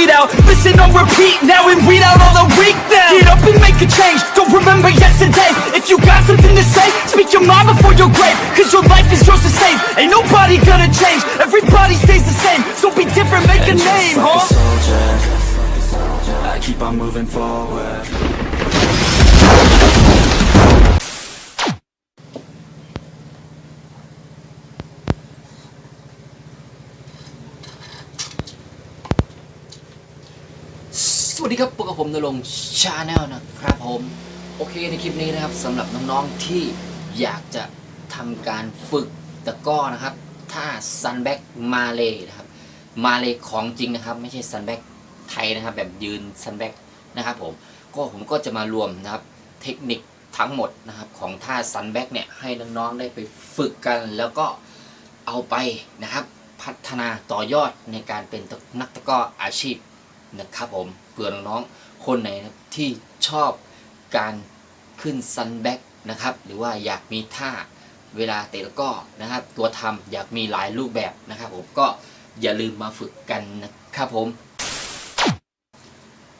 bleed out. Listen on repeat now and weed out all the weak now. Get up and make a change, don't remember yesterday. If you got something to say, speak your mind before your grave. Cause your life is yours to save, ain't nobody gonna change. Everybody stays the same, so be different, make a name, huh? I keep on moving forward ครับพบกับผมนรงชาแนลนะครับผม โอเคในคลิปนี้นะครับสำหรับน้องๆที่อยากจะทำการฝึกตะก้อนะครับ ถ้าซันแบ็กมาเลยนะครับ มาเลยของจริงนะครับ ไม่ใช่ซันแบ็กไทยนะครับ แบบยืนซันแบ็กนะครับผมก็ผมก็จะมารวมนะครับ เทคนิคทั้งหมดนะครับ ของท่าซันแบ็กเนี่ยให้น้องๆได้ไปฝึกกัน แล้วก็เอาไปนะครับ พัฒนาต่อยอดในการเป็นนักตะก้ออาชีพ นะครับผมเผื่อน้องๆคนไหนที่ชอบการขึ้นซันแบ็กนะครับหรือว่าอยากมีท่าเวลาเตะแล้วก็นะครับ ตัวทำอยากมีหลายรูปแบบนะครับ ผมก็อย่าลืมมาฝึกกันนะครับผม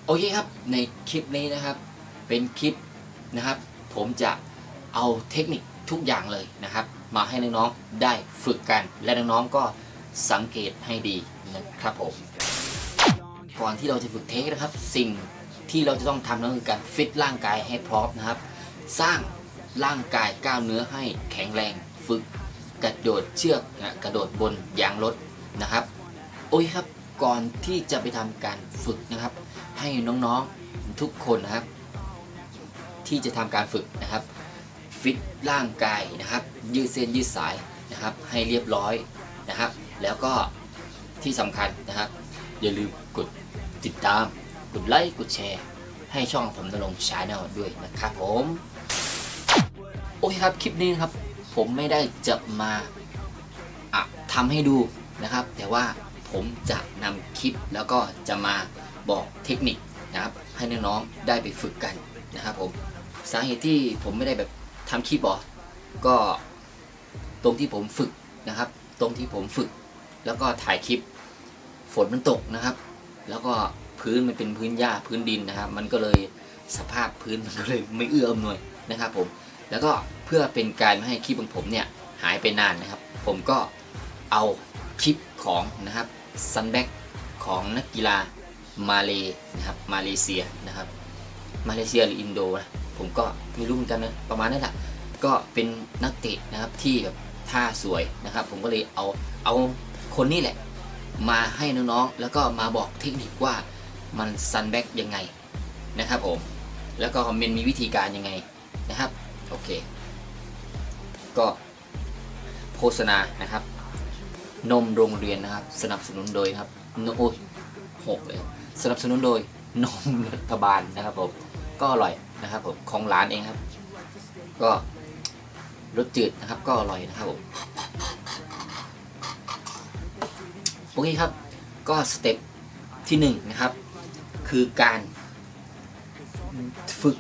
โอเคครับในคลิปนี้นะครับ เป็นคลิปนะครับ ผมจะเอาเทคนิคทุกอย่างเลยนะครับ มาให้น้องๆได้ฝึกกัน และน้องๆก็สังเกตให้ดีนะครับผม ก่อนที่เราจะฝึกเทคนะครับ สิ่งที่เราจะต้องทำนั่นคือการฟิตร่างกายให้พร้อมนะครับ สร้างร่างกายกล้ามเนื้อให้แข็งแรงฝึกกระโดดเชือกนะกระโดดบนยางรถนะครับ โอ้ยครับก่อนที่จะไปทำการฝึกนะครับ ให้น้องๆทุกคนนะครับ ที่จะทำการฝึกนะครับ ฟิตร่างกายนะครับ ยืดเส้นยืดสายนะครับ ให้เรียบร้อยนะครับ แล้วก็ที่สำคัญนะครับ อย่าลืม ติดตาม กดไลค์ กดแชร์ ให้ช่องผมนรงชาแนลด้วยนะครับผม โอเคครับ คลิปนี้นะครับ ผมไม่ได้จะมาอะทำให้ดูนะครับ แต่ว่าผมจะนำคลิปแล้วก็จะมาบอกเทคนิคนะครับ ให้น้องๆได้ไปฝึกกันนะครับผม สาเหตุที่ผมไม่ได้แบบทำคลิปหรอก็ตรงที่ผมฝึกนะครับ ตรงที่ผมฝึก แล้วก็ถ่ายคลิปฝนมันตกนะครับ แล้วก็พื้นมันเป็นพื้นหญ้าพื้นดินนะครับ มันก็เลยสภาพพื้นมันก็เลยไม่เอื้ออำนวยนะครับผมแล้วก็เพื่อเป็นการไม่ให้คลิปของผมเนี่ยหายไปนานนะครับ ผมก็เอาคลิปของนะครับซันแบ็กของนักกีฬามาเลนะครับมาเลเซียนะครับ มาเลเซียหรืออินโดนะผมก็ไม่รู้เหมือนกันนะประมาณนั้นแหละก็เป็นนักเตะนะครับที่แบบท่าสวยนะครับ ผมก็เลยเอาเอาคนนี้แหละ มาให้น้องๆ แล้วก็มาบอกเทคนิคว่ามันซันแบ็กยังไงนะครับผมแล้วก็มันมีวิธีการยังไงนะครับโอเค ก็โฆษณานะครับ นมโรงเรียนนะครับ สนับสนุนโดยครับนโอ้ยหกเลยสนับสนุนโดยนมรัฐบาลนะครับผมก็อร่อยนะครับผมของร้านเองครับ ก็รสจืดนะครับก็อร่อยนะครับผม โอเคครับ ก็สเต็ปที่1นงนะครับ คือการฝึก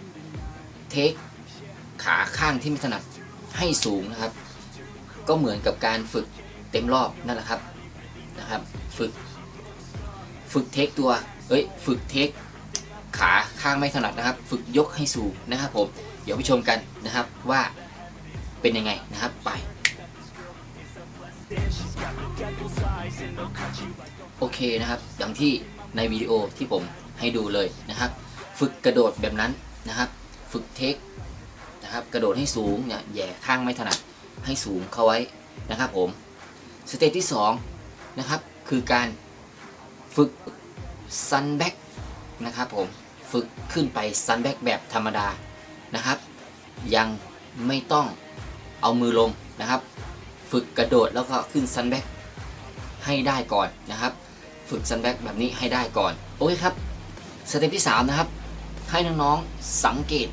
เทคขาข้างที่ไม่ถนัดให้สูงนะครับ ก็เหมือนกับการฝึกเต็มรอบนั่นแหละครับนะครับ ฝึก ฝึกเทคตัวเอ้ยฝึกเทคขาข้างไม่ถนัดนะครับ ฝึกยกให้สูงนะครับผมเดี๋ยวไปชมกันนะครับว่าเป็นยังไงนะครับไป โอเคนะครับ อย่างที่ในวิดีโอที่ผมให้ดูเลยนะครับ ฝึกกระโดดแบบนั้นนะครับ ฝึกเทคนะครับ กระโดดให้สูงเนี่ยแย่ข้างไม่ถนัดให้สูงเข้าไว้นะครับผมสเต็ปที่2นะครับคือการฝึกซันแบ็กนะครับผมฝึกขึ้นไปซันแบ็กแบบธรรมดานะครับ ยังไม่ต้องเอามือลงนะครับ ฝึกกระโดดแล้วก็ขึ้นซันแบ็กให้ได้ก่อนนะครับ ฝึกซันแบ็กแบบนี้ให้ได้ก่อน โอเคครับสเต็ปที่ 3 นะครับ ให้น้องๆสังเกต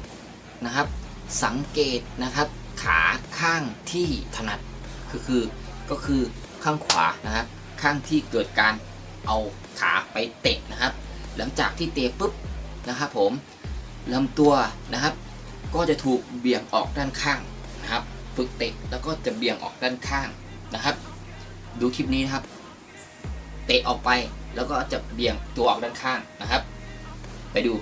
นะครับ สังเกตนะครับขาข้างที่ถนัดคือคือก็คือข้างขวานะครับข้างที่เกิดการเอาขาไปเตะนะครับ หลังจากที่เตะปุ๊บนะครับผมลำตัวนะครับ ก็จะถูกเบี่ยงออกด้านข้างนะครับ ฝึกเตะแล้วก็จะเบี่ยงออกด้านข้างนะครับ ดูคลิปนี้นะครับ เตะออกไปแล้วก็จะเบี่ยงตัวออกด้านข้างนะครับ ไปดู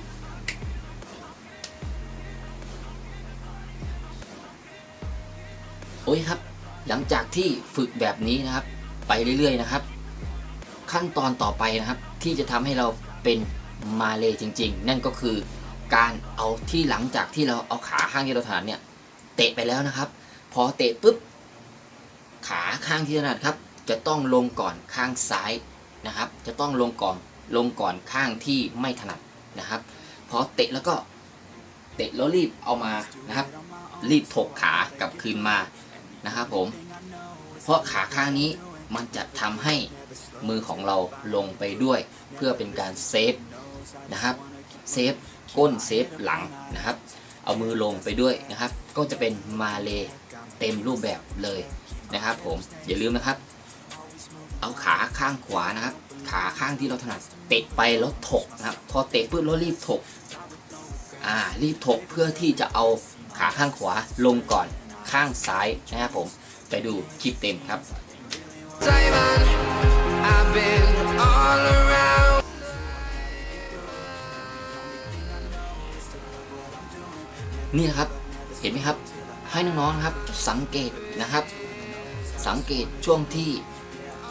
โอ้ยครับ หลังจากที่ฝึกแบบนี้นะครับ ไปเรื่อยๆนะครับ ขั้นตอนต่อไปนะครับ ที่จะทำให้เราเป็นมาเลยจริง ๆ นั่นก็คือการเอาที่หลังจากที่เราเอาขาข้างที่เราถนัดเนี่ย เตะไปแล้วนะครับ พอเตะปุ๊บขาข้างที่ถนัดครับ จะต้องลงก่อนข้างซ้ายนะครับ จะต้องลงก่อนลงก่อนข้างที่ไม่ถนัดนะครับ พอเตะแล้วก็เตะแล้วรีบเอามานะครับ รีบถกขากลับคืนมานะครับผม เพราะขาข้างนี้มันจะทำให้มือของเราลงไปด้วย เพื่อเป็นการเซฟนะครับเซฟก้นเซฟหลังนะครับ เอามือลงไปด้วยนะครับ ก็จะเป็นมาเล เต็มรูปแบบเลยนะครับผมอย่าลืมนะครับ เอาขาข้างขวานะครับ ขาข้างที่เราถนัดเตะไปแล้วถกนะครับ พอเตะปุ๊บแล้วรีบถกอ่ารีบถกเพื่อที่จะเอาขาข้างขวาลงก่อนข้างซ้ายนะครับผมไปดูคลิปเต็มครับนี่นะครับ เห็นไหมครับ ให้น้องๆครับสังเกตนะครับ สังเกตช่วงที่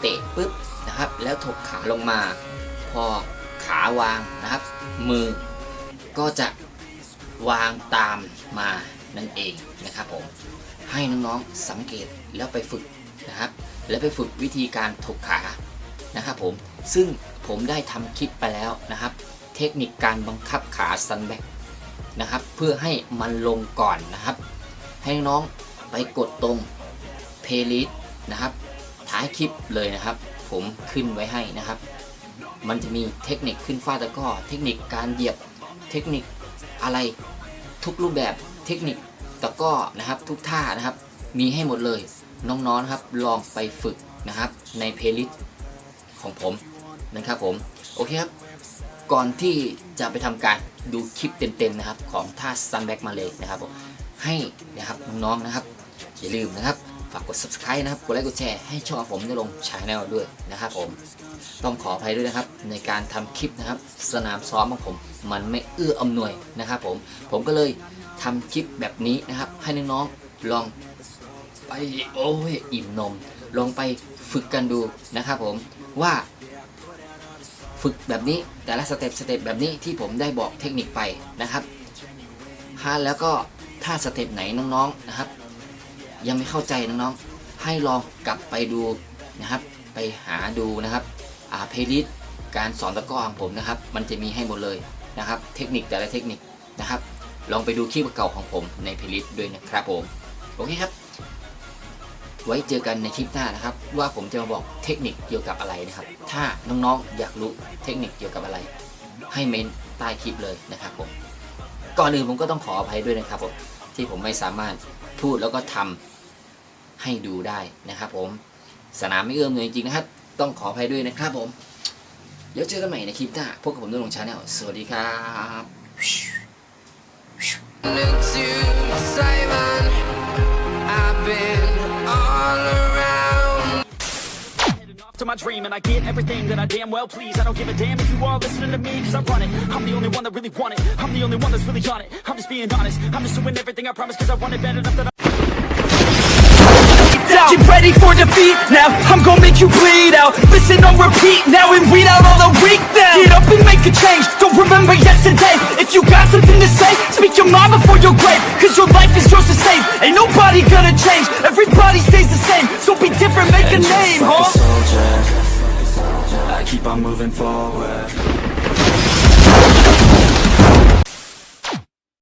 เตะปุ๊บนะครับ แล้วถกขาลงมา พอขาวางนะครับ มือก็จะวางตามมานั่นเองนะครับผมให้น้องๆสังเกตแล้วไปฝึกนะครับ แล้วไปฝึกวิธีการถกขานะครับผมซึ่งผมได้ทำคลิปไปแล้วนะครับ เทคนิคการบังคับขาซันแบกนะครับ เพื่อให้มันลงก่อนนะครับ ให้น้องไปกดตรงเพล y l i s t นะครับ ท้ายคลิปเลยนะครับ ผมขึ้นไว้ให้นะครับ มันจะมีเทคนิคขึ้นฟาดตะก้อเทคนิคการเหยียบเทคนิคอะไรทุกรูปแบบเทคนิคตะก้อนะครับ ทุกท่านะครับ มีให้หมดเลยน้องๆนะครับลองไปฝึกนะครับ ในเพล y l i s t ของผมนะครับผมโอเคครับก่อนที่จะไปทำการดูคลิปเต็มๆนะครับ ของท่าซันแบ็กมาเลยนะครับผม ให้นะครับน้องๆนะครับ อย่าลืมนะครับฝากกด subscribe นะครับ กดไลค์กดแชร์ให้ช่องผมได้ลงช anel ด้วยนะครับผม ต้องขออภัยด้วยนะครับ ในการทำคลิปนะครับ สนามซ้อมของผม มันไม่เอื้ออำนวยนะครับผม ผมก็เลยทำคลิปแบบนี้นะครับ ให้น้องๆลองไปโอ้ยอิ่มนม ลองไปฝึกกันดูนะครับผมว่าฝึกแบบนี้แต่ละสเต็ปสเต็ปแบบนี้ที่ผมได้บอกเทคนิคไปนะครับฮะแล้วก็ ถ้าสเต็ปไหนน้องๆนะครับ ยังไม่เข้าใจน้องๆ ให้ลองกลับไปดูนะครับ ไปหาดูนะครับอาเพลิสการสอนตะก้อของผมนะครับ มันจะมีให้หมดเลยนะครับ เทคนิคแต่ละเทคนิคนะครับ ลองไปดูคลิปเก่าของผมในเพลิสด้วยนะครับผมโอเคครับ ไว้เจอกันในคลิปหน้านะครับ ว่าผมจะมาบอกเทคนิคเกี่ยวกับอะไรนะครับ ถ้าน้องๆอยากรู้เทคนิคเกี่ยวกับอะไร ให้เมนใต้คลิปเลยนะครับผม ก่อนอื่นผมก็ต้องขออภัยด้วยนะครับผมที่ผมไม่สามารถพูดแล้วก็ทำให้ดูได้นะครับ ผมสนามไม่เอื้อมเลยจริงๆนะครับ ต้องขออภัยด้วยนะครับ ผมเดี๋ยวเจอกันใหม่ในคลิปหน้าพบกับผมด้วยลงชาแนลสวัสดีครับ to my dream and I get everything that I damn well please. I don't give a damn if you all listening to me, cause I run it. I'm the only one that really want it. I'm the only one that's really on it. I'm just being honest. I'm just doing everything I promise, cause I want it bad enough that I. Get ready for defeat now. I'm gonna make you bleed out. Listen on repeat now and weed out all the weak now. Get up and make a change. Don't remember yesterday. If you got something to say, speak your mind before your grave. Cause your life is yours to save. Ain't nobody gonna change. Everybody stays the same. So be different, make a name, like huh? a soldier. I keep on moving forward.